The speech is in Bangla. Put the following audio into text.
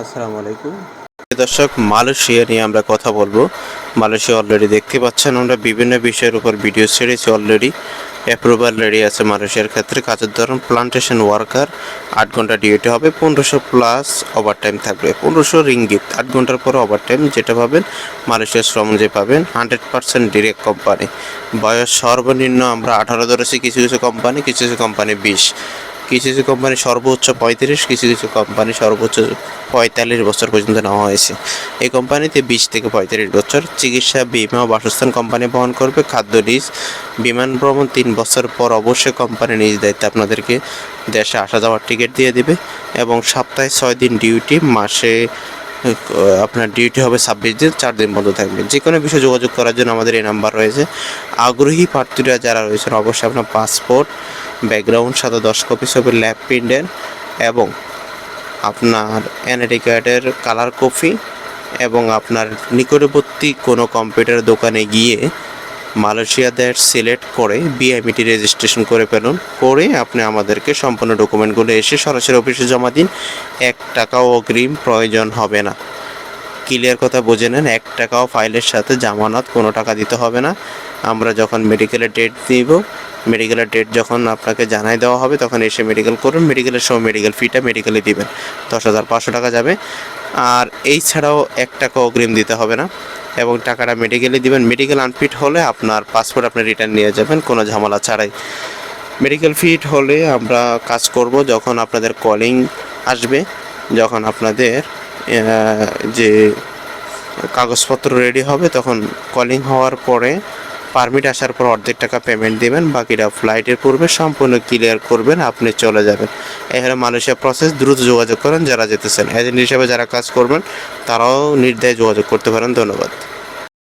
আসসালামু আলাইকুম। দর্শক, মালয়েশিয়া নিয়ে আমরা কথা বলব। মালয়েশিয়া অলরেডি দেখতে পাচ্ছেন আমরা বিভিন্ন বিষয়ের উপর ভিডিও ছেড়েছি অলরেডি অ্যাপ্রুভাল রেডি আছে মালয়েশিয়ার ক্ষেত্রে। কাজের ধরন প্লান্টেশন ওয়ার্কার আট ঘণ্টা ডিউটি হবে, পনেরোশো প্লাস ওভার টাইম থাকবে। পনেরোশো রিঙ্গিত আট ঘণ্টার পর ওভার টাইম যেটা পাবেন, মালয়েশিয়ার শ্রম যে পাবেন হান্ড্রেড পার্সেন্ট ডিরেক্ট কোম্পানি বয়স সর্বনিম্ন আমরা আঠারো ধরেছি, কিছু কিছু কোম্পানি কিছু কিছু কোম্পানি বিশ। কিছু কিছু কোম্পানি সর্বোচ্চ পঁয়ত্রিশ, কিছু কিছু কোম্পানি সর্বোচ্চ পঁয়তাল্লিশ বছর পর্যন্ত নেওয়া হয়েছে। এই কোম্পানিতে বিশ থেকে পঁয়ত্রিশ বছর চিকিৎসা, বিমা বাসস্থান কোম্পানি বহন করবে। খাদ্য লিজ বিমান ভ্রমণ তিন বছর পর অবশ্যই কোম্পানি নিজ দায়িত্বে আপনাদেরকে দেশে আসা যাওয়ার টিকিট দিয়ে দিবে এবং সপ্তাহে ছয় দিন ডিউটি মাসে আপনার ডিউটি হবে ছাব্বিশ দিন, চার দিন বন্ধ থাকবে। যে কোনো বিষয়ে যোগাযোগ করার জন্য আমাদের এই নাম্বার রয়েছে। আগ্রহী প্রার্থীরা যারা রয়েছেন, অবশ্যই আপনার পাসপোর্ট ব্যাকগ্রাউন্ড সাথে দশ কপি ছবির ল্যাব প্রিন্টের এবং আপনার এনআইডি কার্ডের কালার কপি এবং আপনার নিকটবর্তী কোনো কম্পিউটার দোকানে গিয়ে মালয়েশিয়া দেশ সিলেক্ট করে বিআইমিটি রেজিস্ট্রেশন করে ফেলুন। করে আপনি আমাদেরকে সম্পূর্ণ ডকুমেন্টগুলো এসে সরাসরি অফিসে জমা দিন। এক টাকাও অগ্রিম প্রয়োজন হবে না। ক্লিয়ার কথা বুঝে নেন, এক টাকাও ফাইলের সাথে জামানত কোনো টাকা দিতে হবে না। আমরা যখন মেডিকেলের ডেট দিব মেডিকেলের ডেট যখন আপনাকে জানাই দেওয়া হবে, তখন এসে মেডিকেল করুন। মেডিকেলের সময় মেডিকেল ফিটা মেডিকেলে দিবেন। দশ হাজার পাঁচশো টাকা যাবে। আর এই ছাড়াও এক অগ্রিম দিতে হবে না। এবং টাকাটা মেডিকেলে দিবেন। মেডিকেল আনফিট হলে আপনার পাসপোর্ট আপনি রিটার্ন নিয়ে যাবেন, কোনো ঝামেলা ছাড়াই। মেডিকেল ফিট হলে আমরা কাজ করব যখন আপনাদের কলিং আসবে, যখন আপনাদের যে কাগজপত্র রেডি হবে, তখন কলিং হওয়ার পরে পারমিট আসার পর অর্ধেক টাকা পেমেন্ট দেবেন, বাকিটা ফ্লাইটের পূর্বে সম্পূর্ণ ক্লিয়ার করবেন, আপনি চলে যাবেন। এখানে মালয়েশিয়া প্রসেস দ্রুত যোগাযোগ করেন যারা যেতেছেন। এজেন্ট হিসেবে যারা কাজ করবেন, তারাও নির্দেশ যোগাযোগ করতে পারেন। ধন্যবাদ।